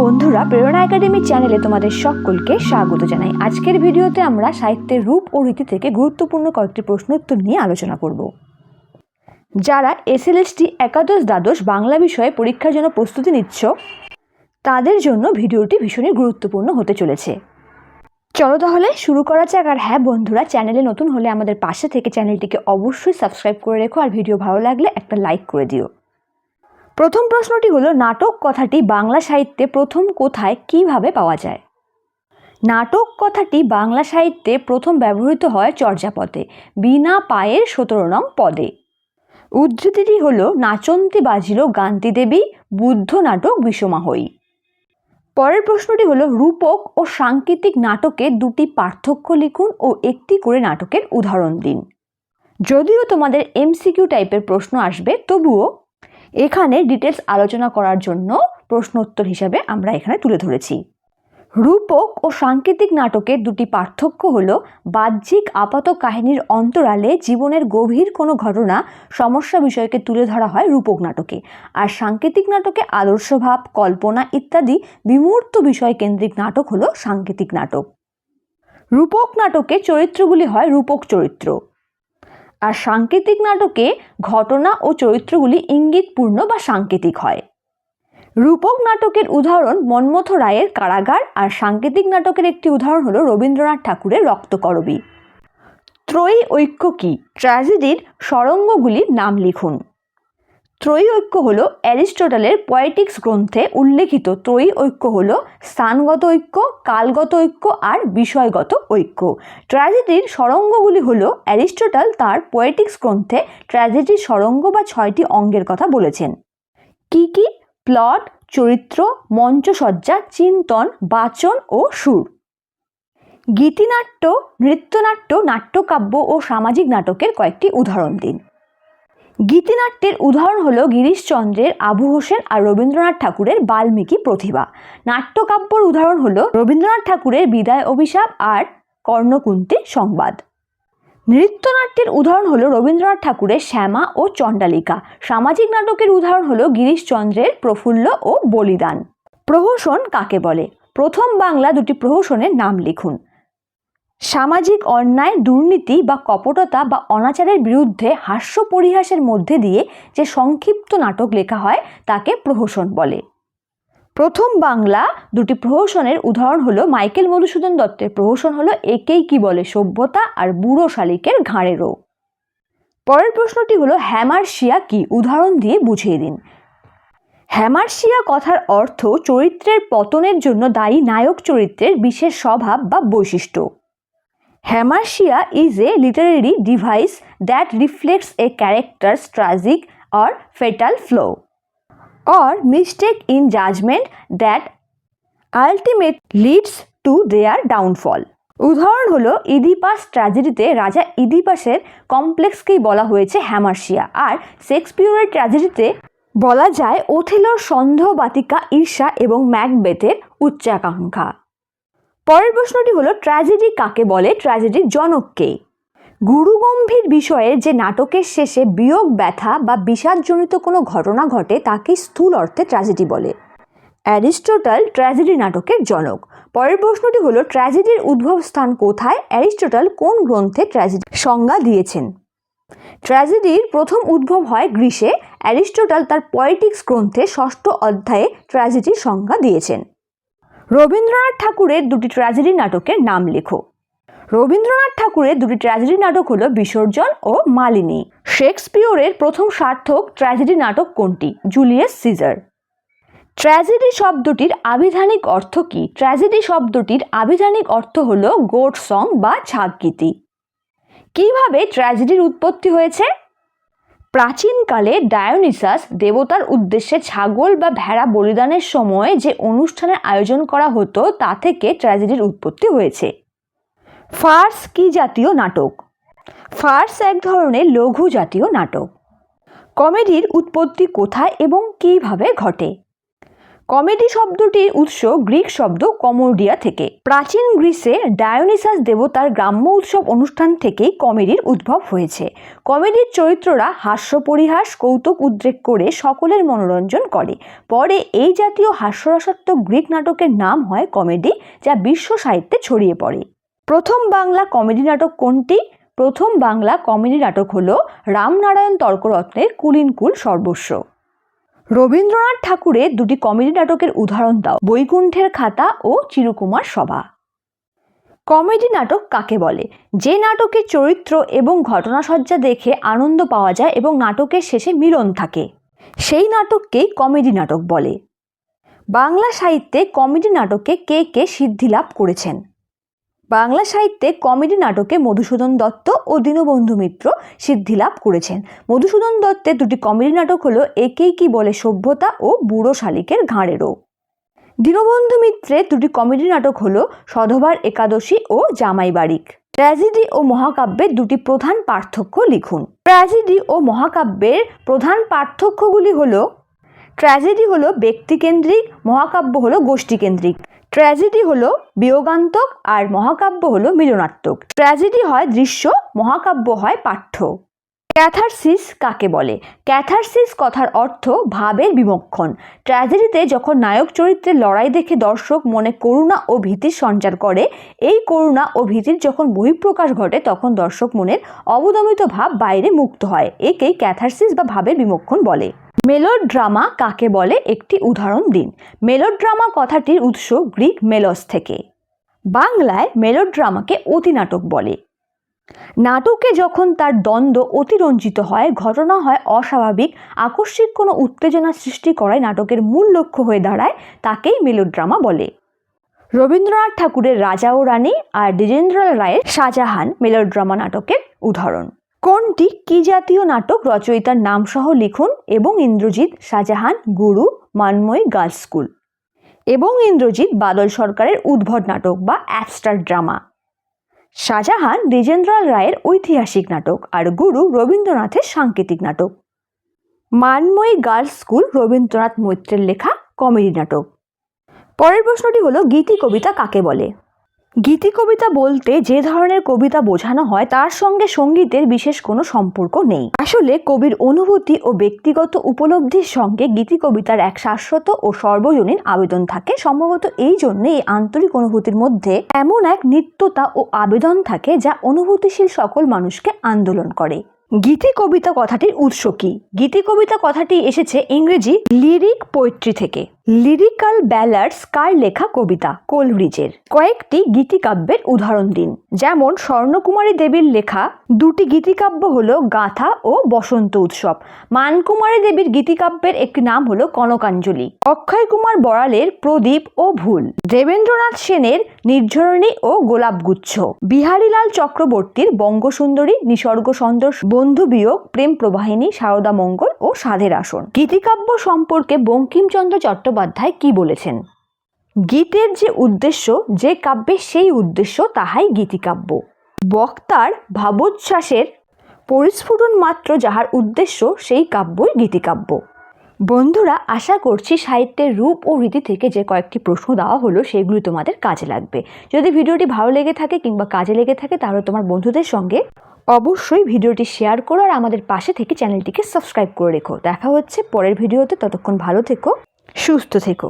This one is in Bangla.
বন্ধুরা প্রেরণা একাডেমি চ্যানেলে তোমাদের সকলকে স্বাগত জানাই। আজকের ভিডিওতে আমরা সাহিত্যের রূপ ও রীতি থেকে গুরুত্বপূর্ণ কয়েকটি প্রশ্ন উত্তর নিয়ে আলোচনা করব। যারা এসএলএসটি একাদশ দ্বাদশ বাংলা বিষয়ে পরীক্ষার জন্য প্রস্তুতি নিচ্ছ, তাদের জন্য ভিডিওটি ভীষণই গুরুত্বপূর্ণ হতে চলেছে। চলো তাহলে শুরু করা যাক। আর হ্যাঁ বন্ধুরা, চ্যানেলে নতুন হলে আমাদের পাশে থেকে চ্যানেলটিকে অবশ্যই সাবস্ক্রাইব করে রেখো। আর ভিডিও ভালো লাগলে একটা লাইক করে দিও। প্রথম প্রশ্নটি হলো, নাটক কথাটি বাংলা সাহিত্যে প্রথম কোথায় কীভাবে পাওয়া যায়? নাটক কথাটি বাংলা সাহিত্যে প্রথম ব্যবহৃত হয় চর্যাপদে, বিনা পায়ের সতেরো নং পদে। উদ্ধৃতিটি হল, নাচন্তি বাজিল গান্তি দেবী, বুদ্ধ নাটক বিষমাহই পরের প্রশ্নটি হলো, রূপক ও সাংকেতিক নাটকে দুটি পার্থক্য লিখুন ও একটি করে নাটকের উদাহরণ দিন। যদিও তোমাদের এমসিকিউ টাইপের প্রশ্ন আসবে, তবুও এখানে ডিটেলস আলোচনা করার জন্য প্রশ্নোত্তর হিসাবে আমরা এখানে তুলে ধরেছি। রূপক ও সাংকেতিক নাটকের দুটি পার্থক্য হল, বাহ্যিক আপাত কাহিনীর অন্তরালে জীবনের গভীর কোনো ঘটনা সমস্যা বিষয়কে তুলে ধরা হয় রূপক নাটকে, আর সাংকেতিক নাটকে আদর্শভাব, কল্পনা ইত্যাদি বিমূর্ত বিষয় কেন্দ্রিক নাটক হলো সাংকেতিক নাটক। রূপক নাটকে চরিত্রগুলি হয় রূপক চরিত্র। আর সাংকেতিক নাটকে ঘটনা ও চরিত্রগুলি ইঙ্গিতপূর্ণ বা সাংকেতিক হয়। রূপক নাটকের উদাহরণ মন্মথ রায়ের কারাগার আর সাংকেতিক নাটকের একটি উদাহরণ হলো রবীন্দ্রনাথ ঠাকুরের রক্তকরবী। ত্রয়ী ঐক্য কি? ট্র্যাজেডির সরঙ্গগুলির নাম লিখুন। ত্রয়ী ঐক্য হল অ্যারিস্টোটালের পয়েটিক্স গ্রন্থে উল্লেখিত ত্রয়ী ঐক্য হল স্থানগত ঐক্য, কালগত ঐক্য আর বিষয়গত ঐক্য। ট্র্যাজেডির সরঙ্গগুলি হল অ্যারিস্টোটাল তার পয়েটিক্স গ্রন্থে ট্র্যাজেডির সরঙ্গ বা ছয়টি অঙ্গের কথা বলেছেন। কি কি? প্লট চরিত্র, মঞ্চসজ্জা, চিন্তন, বাচন ও সুর। গীতিনাট্য, নৃত্যনাট্য, নাট্যকাব্য ও সামাজিক নাটকের কয়েকটি উদাহরণ দিন। গীতিনাট্যের উদাহরণ হল গিরিশচন্দ্রের আবু হোসেন আর রবীন্দ্রনাথ ঠাকুরের বাল্মীকি প্রতিভা নাট্যকাব্যর উদাহরণ হল রবীন্দ্রনাথ ঠাকুরের বিদায় অভিশাপ আর কর্ণকুন্তি সংবাদ। নৃত্যনাট্যের উদাহরণ হলো রবীন্দ্রনাথ ঠাকুরের শ্যামা ও চণ্ডালিকা। সামাজিক নাটকের উদাহরণ হলো গিরিশচন্দ্রের প্রফুল্ল ও বলিদান। প্রহসন কাকে বলে? প্রথম বাংলা দুটি প্রহসনের নাম লিখুন। সামাজিক অন্যায়, দুর্নীতি বা কপটতা বা অনাচারের বিরুদ্ধে হাস্য পরিহাসের মধ্যে দিয়ে যে সংক্ষিপ্ত নাটক লেখা হয়, তাকে প্রহসন বলে। প্রথম বাংলা দুটি প্রহসনের উদাহরণ হলো মাইকেল মধুসূদন দত্তের প্রহসন হলো একেই কি বলে, সভ্যতা আর বুড়ো শালিকের ঘাড়েরও পরের প্রশ্নটি হলো হ্যামারশিয়া কি? উদাহরণ দিয়ে বুঝিয়ে দিন। হ্যামারশিয়া কথার অর্থ চরিত্রের পতনের জন্য দায়ী নায়ক চরিত্রের বিশেষ স্বভাব বা বৈশিষ্ট্য। Hamartia is a literary device that reflects a character's tragic or fatal flaw or mistake in judgment that ultimate leads to their downfall. উদাহরণ হলো, ইদিপাস ট্র্যাজেডিতে রাজা ইদিপাসের কমপ্লেক্সকেই বলা হয়েছে হ্যামারশিয়া আর শেক্সপিয়রের ট্র্যাজেডিতে বলা যায়, ওথেলোর সন্দেহ বাতিকা ঈর্ষা এবং ম্যাকবেথের উচ্চাকাঙ্ক্ষা। পরের প্রশ্নটি হলো ট্র্যাজেডি কাকে বলে? ট্র্যাজেডির জনককে। গুরুগম্ভীর বিষয়ে যে নাটকের শেষে বিয়োগ ব্যথা বা বিষাদজনিত কোনো ঘটনা ঘটে, তাকে স্থূল অর্থে ট্র্যাজেডি বলে। অ্যারিস্টোটাল ট্র্যাজেডি নাটকের জনক। পরের প্রশ্নটি হলো ট্র্যাজেডির উদ্ভব স্থান কোথায়? অ্যারিস্টোটাল কোন গ্রন্থে ট্র্যাজেডি সংজ্ঞা দিয়েছেন? ট্র্যাজেডির প্রথম উদ্ভব হয় গ্রীসে অ্যারিস্টোটাল তার পয়েটিক্স গ্রন্থে ষষ্ঠ অধ্যায়ে ট্র্যাজেডির সংজ্ঞা দিয়েছেন। রবীন্দ্রনাথ ঠাকুরের দুটি ট্র্যাজেডি নাটকের নাম লেখো। রবীন্দ্রনাথ ঠাকুরের দুটি ট্র্যাজেডি নাটক হলো বিসর্জন ও মালিনী। শেক্সপিয়রের প্রথম সার্থক ট্র্যাজেডি নাটক কোনটি? Julius caesar. ট্র্যাজেডি শব্দটির আবিধানিক অর্থ কি? ট্র্যাজেডি শব্দটির আবিধানিক অর্থ হলো গোট সং বা ছাগগীতি কীভাবে ট্র্যাজেডির উৎপত্তি হয়েছে? প্রাচীনকালে ডায়োনিসাস দেবতার উদ্দেশ্যে ছাগল বা ভেড়া বলিদানের সময় যে অনুষ্ঠানের আয়োজন করা হতো, তা থেকে ট্র্যাজেডির উৎপত্তি হয়েছে। ফার্স কি জাতীয় নাটক? ফার্স এক ধরনের লঘু জাতীয় নাটক। কমেডির উৎপত্তি কোথায় এবং কীভাবে ঘটে? কমেডি শব্দটির উৎস গ্রিক শব্দ কমোডিয়া থেকে। প্রাচীন গ্রিসে ডায়োনিসাস দেবতার গ্রাম্য উৎসব অনুষ্ঠান থেকেই কমেডির উদ্ভব হয়েছে। কমেডির চরিত্ররা হাস্য পরিহাস, কৌতুক উদ্রেক করে সকলের মনোরঞ্জন করে। পরে এই জাতীয় হাস্যরসাত্মক গ্রিক নাটকের নাম হয় কমেডি, যা বিশ্ব সাহিত্যে ছড়িয়ে পড়ে। প্রথম বাংলা কমেডি নাটক কোনটি? প্রথম বাংলা কমেডি নাটক হল রামনারায়ণ তর্করত্নের কুলিনকুল সর্বস্ব। রবীন্দ্রনাথ ঠাকুরের দুটি কমেডি নাটকের উদাহরণ দাও। বৈকুণ্ঠের খাতা ও চিরকুমার সভা। কমেডি নাটক কাকে বলে? যে নাটকে চরিত্র এবং ঘটনাসজ্জা দেখে আনন্দ পাওয়া যায় এবং নাটকের শেষে মিলন থাকে, সেই নাটককেই কমেডি নাটক বলে। বাংলা সাহিত্যে কমেডি নাটকে কে কে সিদ্ধি লাভ করেছেন? বাংলা সাহিত্যে কমেডি নাটকে মধুসূদন দত্ত ও দীনবন্ধু মিত্র সিদ্ধিলাভ করেছেন। মধুসূদন দত্তের দুটি কমেডি নাটক হলো একেই কি বলে সভ্যতা ও বুড়ো শালিকের ঘাড়েরও দীনবন্ধু মিত্রের দুটি কমেডি নাটক হলো সধবার একাদশী ও জামাই বারিক ট্র্যাজেডি ও মহাকাব্যের দুটি প্রধান পার্থক্য লিখুন। ট্র্যাজেডি ও মহাকাব্যের প্রধান পার্থক্যগুলি হলো, ট্র্যাজেডি হলো ব্যক্তিকেন্দ্রিক, মহাকাব্য হলো গোষ্ঠীকেন্দ্রিক। ট্র্যাজেডি হলো বিয়োগান্তক আর মহাকাব্য হলো মিলনাত্মক। ট্র্যাজেডি হয় দৃশ্য, মহাকাব্য হয় পাঠ্য। ক্যাথারসিস কাকে বলে? ক্যাথারসিস কথার অর্থ ভাবের বিমক্ষণ ট্র্যাজেডিতে যখন নায়ক চরিত্রের লড়াই দেখে দর্শক মনে করুণা ও ভীতির সঞ্চার করে, এই করুণা ও ভীতির যখন বহিঃপ্রকাশ ঘটে, তখন দর্শক মনের অবদমিত ভাব বাইরে মুক্ত হয়। একেই ক্যাথারসিস বা ভাবের বিমক্ষণ বলে। মেলোড্রামা কাকে বলে? একটি উদাহরণ দিন। মেলোড্রামা কথাটির উৎস গ্রিক মেলস থেকে। বাংলায় মেলোড্রামাকে অতিনাটক বলে। নাটকে যখন তার দ্বন্দ্ব অতিরঞ্জিত হয়, ঘটনা হয় অস্বাভাবিক, আকস্মিক কোনো উত্তেজনা সৃষ্টি করায় নাটকের মূল লক্ষ্য হয়ে দাঁড়ায় তাকেই মেলোড্রামা বলে। রবীন্দ্রনাথ ঠাকুরের রাজা ও রানী আর দ্বিজেন্দ্রলাল রায়ের শাহজাহান মেলোড্রামা নাটকের উদাহরণ। কোনটি? কি জাতীয় নাটক? রচয়িতার নামসহ লিখুন এবং ইন্দ্রজিৎ শাহজাহান, গুরু মানময়ী গার্লস স্কুল। এবং ইন্দ্রজিৎ বাদল সরকারের উদ্ভট নাটক বা অ্যাবস্ট্রাক্ট ড্রামা শাহজাহান দ্বিজেন্দ্রলাল রায়ের ঐতিহাসিক নাটক আর গুরু রবীন্দ্রনাথের সাংকেতিক নাটক। মানময়ী গার্লস স্কুল রবীন্দ্রনাথ মৈত্রের লেখা কমেডি নাটক। পরের প্রশ্নটি হলো গীতি কবিতা কাকে বলে? গীতি কবিতা বলতে যে ধরনের কবিতা বোঝানো হয়, তার সঙ্গে সঙ্গীতের বিশেষ কোনো সম্পর্ক নেই। আসলে কবির অনুভূতি ও ব্যক্তিগত উপলব্ধির সঙ্গে গীতি কবিতার এক শাশ্বত ও সর্বজনীন আবেদন থাকে। সম্ভবত এই জন্য এই আন্তরিক অনুভূতির মধ্যে এমন এক নিত্যতা ও আবেদন থাকে, যা অনুভূতিশীল সকল মানুষকে আন্দোলন করে। গীতি কবিতা কথাটির উৎস কি? গীতি কবিতা কথাটি এসেছে ইংরেজি লিরিক পোয়েট্রি থেকে। লিরিক্যাল ব্যালার্স কার লেখা কবিতা? কোলব্রিজের। কয়েকটি গীতিকাব্যের উদাহরণ দিন। যেমন, স্বর্ণকুমারী দেবীর লেখা, দুটি গীতিকাব্য হল গাথা ও বসন্ত উৎসব। মানকুমারী দেবীর গীতিকাব্যের একটি নাম হল কনকাঞ্জলি। অক্ষয় কুমার বড়ালের প্রদীপ ও ভুল। দেবেন্দ্রনাথ সেনের নির্ঝরণী ও গোলাপগুচ্ছ। বিহারীলাল চক্রবর্তীর বঙ্গসুন্দরী নিসর্গ সন্দর বন্ধু বিয়োগ, প্রেম প্রবাহিনী, সারদা মঙ্গল ও সাধের আসন। গীতিকাব্য সম্পর্কে বঙ্কিমচন্দ্র চট্টোপাধ্যায় কি বলেছেন? গীতের যে উদ্দেশ্য, যে কাব্যের সেই উদ্দেশ্য, তাহাই গীতিকাব্য। বক্তার ভাবোচ্ছ্বাসের পরিস্ফুটন মাত্র যাহার উদ্দেশ্য, সেই কাব্যই গীতিকাব্য। বন্ধুরা, আশা করছি সাহিত্যের রূপ ও রীতি থেকে যে কয়েকটি প্রশ্ন দেওয়া হলো, সেগুলি তোমাদের কাজে লাগবে। যদি ভিডিওটি ভালো লেগে থাকে কিংবা কাজে লেগে থাকে, তাহলে তোমার বন্ধুদের সঙ্গে অবশ্যই ভিডিওটি শেয়ার করো আর আমাদের পাশে থেকে চ্যানেলটিকে সাবস্ক্রাইব করে রেখো। দেখা হচ্ছে পরের ভিডিওতে, ততক্ষণ ভালো থেকো। সুস্থ থেকো।